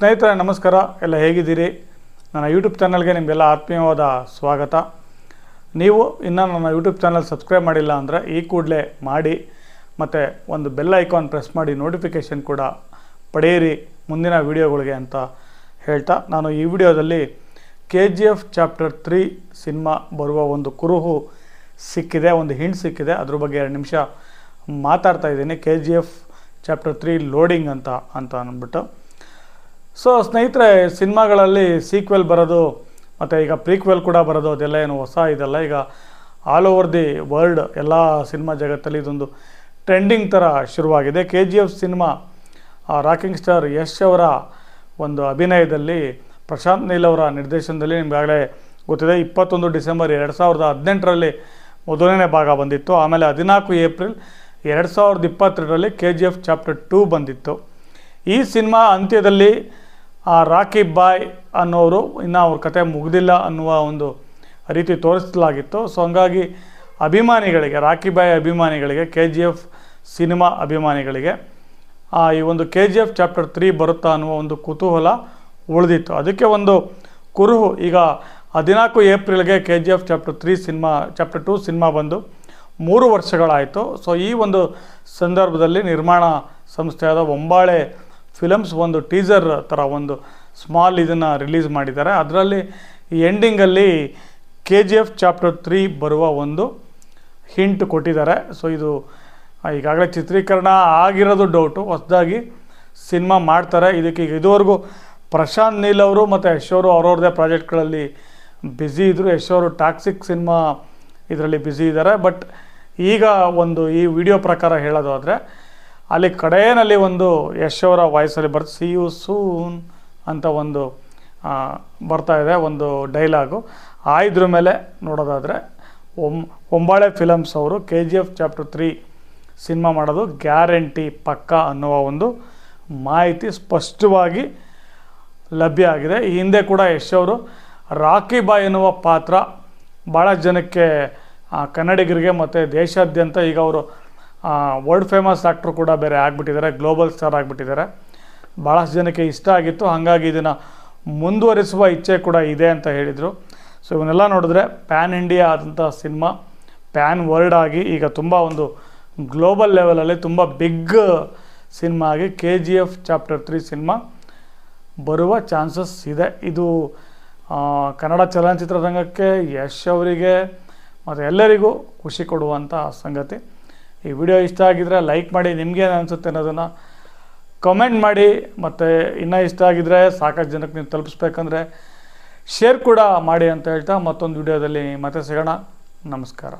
ಸ್ನೇಹಿತರೆ, ನಮಸ್ಕಾರ. ಎಲ್ಲ ಹೇಗಿದ್ದೀರಿ? ನನ್ನ ಯೂಟ್ಯೂಬ್ ಚಾನಲ್ಗೆ ನಿಮಗೆಲ್ಲ ಆತ್ಮೀಯವಾದ ಸ್ವಾಗತ. ನೀವು ಇನ್ನೂ ನನ್ನ ಯೂಟ್ಯೂಬ್ ಚಾನಲ್ ಸಬ್ಸ್ಕ್ರೈಬ್ ಮಾಡಿಲ್ಲ ಅಂದರೆ ಈ ಕೂಡಲೇ ಮಾಡಿ. ಮತ್ತು ಒಂದು ಬೆಲ್ ಐಕಾನ್ ಪ್ರೆಸ್ ಮಾಡಿ ನೋಟಿಫಿಕೇಷನ್ ಕೂಡ ಪಡೆಯಿರಿ ಮುಂದಿನ ವಿಡಿಯೋಗಳಿಗೆ ಅಂತ ಹೇಳ್ತಾ ನಾನು ಈ ವಿಡಿಯೋದಲ್ಲಿ K G F chapter three cinema ಬರುವ ಒಂದು ಕುರುಹು ಸಿಕ್ಕಿದೆ, ಒಂದು ಹಿಂಟ್ ಸಿಕ್ಕಿದೆ. ಅದ್ರ ಬಗ್ಗೆ ಎರಡು ನಿಮಿಷ ಮಾತಾಡ್ತಾ ಇದ್ದೀನಿ. K G F chapter three loading ಅಂತ ಅಂತ ಅಂದ್ಬಿಟ್ಟು. ಸೊ ಸ್ನೇಹಿತರೆ, ಸಿನಿಮಾಗಳಲ್ಲಿ ಸೀಕ್ವೆಲ್ ಬರೋದು, ಮತ್ತು ಈಗ ಪ್ರೀಕ್ವೆಲ್ ಕೂಡ ಬರೋದು, ಅದೆಲ್ಲ ಏನು ಹೊಸ ಇದೆಲ್ಲ ಈಗ ಆಲ್ ಓವರ್ ದಿ ವರ್ಲ್ಡ್ ಎಲ್ಲ ಸಿನಿಮಾ ಜಗತ್ತಲ್ಲಿ ಇದೊಂದು ಟ್ರೆಂಡಿಂಗ್ ಥರ ಶುರುವಾಗಿದೆ. K G F cinema rocking star Yash ಅವರ ಒಂದು ಅಭಿನಯದಲ್ಲಿ ಪ್ರಶಾಂತ್ ನೀಲ್ ಅವರ ನಿರ್ದೇಶನದಲ್ಲಿ ನಿಮಗಾಗಲೇ ಗೊತ್ತಿದೆ, ಇಪ್ಪತ್ತೊಂದು ಡಿಸೆಂಬರ್ ಎರಡು ಸಾವಿರದ ಹದಿನೆಂಟರಲ್ಲಿ ಮೊದಲನೇ ಭಾಗ ಬಂದಿತ್ತು. ಆಮೇಲೆ ಹದಿನಾಲ್ಕು ಏಪ್ರಿಲ್ ಎರಡು ಸಾವಿರದ ಇಪ್ಪತ್ತೆರಡರಲ್ಲಿ K G F chapter two ಬಂದಿತ್ತು. ಈ ಸಿನಿಮಾ ಅಂತ್ಯದಲ್ಲಿ ಆ ರಾಕಿ ಬಾಯ್ ಅನ್ನೋರು ಇನ್ನೂ ಅವ್ರ ಕತೆ ಮುಗ್ದಿಲ್ಲ ಅನ್ನುವ ಒಂದು ರೀತಿ ತೋರಿಸಲಾಗಿತ್ತು. ಸೊ ಹಂಗಾಗಿ ಅಭಿಮಾನಿಗಳಿಗೆ ರಾಕಿ ಬಾಯ್ ಅಭಿಮಾನಿಗಳಿಗೆ ಕೆ ಜಿ ಎಫ್ ಸಿನಿಮಾ ಅಭಿಮಾನಿಗಳಿಗೆ ಈ ಒಂದು K G F chapter three ಬರುತ್ತಾ ಅನ್ನುವ ಒಂದು ಕುತೂಹಲ ಉಳಿದಿತ್ತು. ಅದಕ್ಕೆ ಒಂದು ಕುರುಹು, ಈಗ ಹದಿನಾಲ್ಕು ಏಪ್ರಿಲ್ಗೆ K G F chapter three cinema chapter two cinema ಬಂದು ಮೂರು ವರ್ಷಗಳಾಯಿತು. ಸೊ ಈ ಒಂದು ಸಂದರ್ಭದಲ್ಲಿ ನಿರ್ಮಾಣ ಸಂಸ್ಥೆಯಾದ ಒಂಬಾಳೆ ಫಿಲಮ್ಸ್ ಒಂದು ಟೀಸರ್ ಥರ ಒಂದು ಸ್ಮಾಲ್ ಇದನ್ನು ರಿಲೀಸ್ ಮಾಡಿದ್ದಾರೆ. ಅದರಲ್ಲಿ ಎಂಡಿಂಗಲ್ಲಿ K G F chapter three ಬರುವ ಒಂದು ಹಿಂಟ್ ಕೊಟ್ಟಿದ್ದಾರೆ. ಸೊ ಇದು ಈಗಾಗಲೇ ಚಿತ್ರೀಕರಣ ಆಗಿರೋದು ಡೌಟು ಹೊಸದಾಗಿ ಸಿನಿಮಾ ಮಾಡ್ತಾರೆ. ಇದಕ್ಕೆ ಈಗ ಇದುವರೆಗೂ ಪ್ರಶಾಂತ್ ನೀಲ್ ಅವರು ಮತ್ತು ಯಶ್ ಅವರು ಅವ್ರವ್ರದ್ದೇ ಪ್ರಾಜೆಕ್ಟ್ಗಳಲ್ಲಿ ಬ್ಯುಸಿ ಇದ್ದರು ಯಶ್ ಅವರು ಟಾಕ್ಸಿಕ್ ಸಿನಿಮಾ ಇದರಲ್ಲಿ ಬ್ಯುಸಿ ಇದ್ದಾರೆ. ಬಟ್ ಈಗ ಒಂದು ಈ ವಿಡಿಯೋ ಪ್ರಕಾರ ಹೇಳೋದಾದರೆ ಅಲ್ಲಿ ಕಡೆಯಲ್ಲಿ ಒಂದು ಯಶವರ ವಾಯ್ಸಲ್ಲಿ ಬರ್ತು ಸಿ ಯು ಸೂನ್ ಅಂತ ಒಂದು ಬರ್ತಾ ಇದೆ, ಒಂದು ಡೈಲಾಗು. ಆ ಇದ್ರ ಮೇಲೆ ನೋಡೋದಾದರೆ, ಒಂ, ಒಂಬಾಳೆ ಫಿಲಮ್ಸ್ ಅವರು K G F chapter three cinema ಮಾಡೋದು ಗ್ಯಾರಂಟಿ ಪಕ್ಕ ಅನ್ನುವ ಒಂದು ಮಾಹಿತಿ ಸ್ಪಷ್ಟವಾಗಿ ಲಭ್ಯ ಆಗಿದೆ. ಈ ಹಿಂದೆ ಕೂಡ ಯಶ್ ಅವರು ರಾಕಿ ಬಾಯ್ ಎನ್ನುವ ಪಾತ್ರ ಭಾಳ ಜನಕ್ಕೆ ಕನ್ನಡಿಗರಿಗೆ ಮತ್ತು ದೇಶಾದ್ಯಂತ ಈಗ ಅವರು ವರ್ಲ್ಡ್ ಫೇಮಸ್ ಆ್ಯಕ್ಟ್ರು ಕೂಡ ಬೇರೆ ಆಗಿಬಿಟ್ಟಿದ್ದಾರೆ ಗ್ಲೋಬಲ್ ಸ್ಟಾರ್ ಆಗಿಬಿಟ್ಟಿದ್ದಾರೆ. ಭಾಳಷ್ಟು ಜನಕ್ಕೆ ಇಷ್ಟ ಆಗಿತ್ತು. ಹಾಗಾಗಿ ಇದನ್ನು ಮುಂದುವರಿಸುವ ಇಚ್ಛೆ ಕೂಡ ಇದೆ ಅಂತ ಹೇಳಿದರು. ಸೊ ಇವನ್ನೆಲ್ಲ ನೋಡಿದ್ರೆ ಪ್ಯಾನ್ ಇಂಡಿಯಾ ಆದಂಥ ಸಿನಿಮಾ ಪ್ಯಾನ್ ವರ್ಲ್ಡ್ ಆಗಿ ಈಗ ತುಂಬ ಒಂದು ಗ್ಲೋಬಲ್ ಲೆವೆಲಲ್ಲಿ ತುಂಬ ಬಿಗ್ ಸಿನಿಮಾ ಆಗಿ K G F chapter three cinema ಬರುವ ಚಾನ್ಸಸ್ ಇದೆ. ಇದು ಕನ್ನಡ ಚಲನಚಿತ್ರರಂಗಕ್ಕೆ ಯಶ್ ಅವರಿಗೆ ಮತ್ತು ಎಲ್ಲರಿಗೂ ಖುಷಿ ಕೊಡುವಂಥ ಸಂಗತಿ. ಈ ವಿಡಿಯೋ ಇಷ್ಟ ಆಗಿದ್ರೆ ಲೈಕ್ ಮಾಡಿ ನಿಮಗೇನು ಅನಿಸುತ್ತೆ ಅನ್ನೋದನ್ನು ಕಮೆಂಟ್ ಮಾಡಿ. ಮತ್ತು ಇನ್ನೂ ಇಷ್ಟ ಆಗಿದ್ರೆ ಸಾಕಷ್ಟು ಜನಕ್ಕೆ ನೀವು ತಲುಪಿಸ್ಬೇಕಂದ್ರೆ ಶೇರ್ ಕೂಡ ಮಾಡಿ ಅಂತ ಹೇಳ್ತಾ ಮತ್ತೊಂದು ವಿಡಿಯೋದಲ್ಲಿ ಮತ್ತೆ ಸಿಗೋಣ. ನಮಸ್ಕಾರ.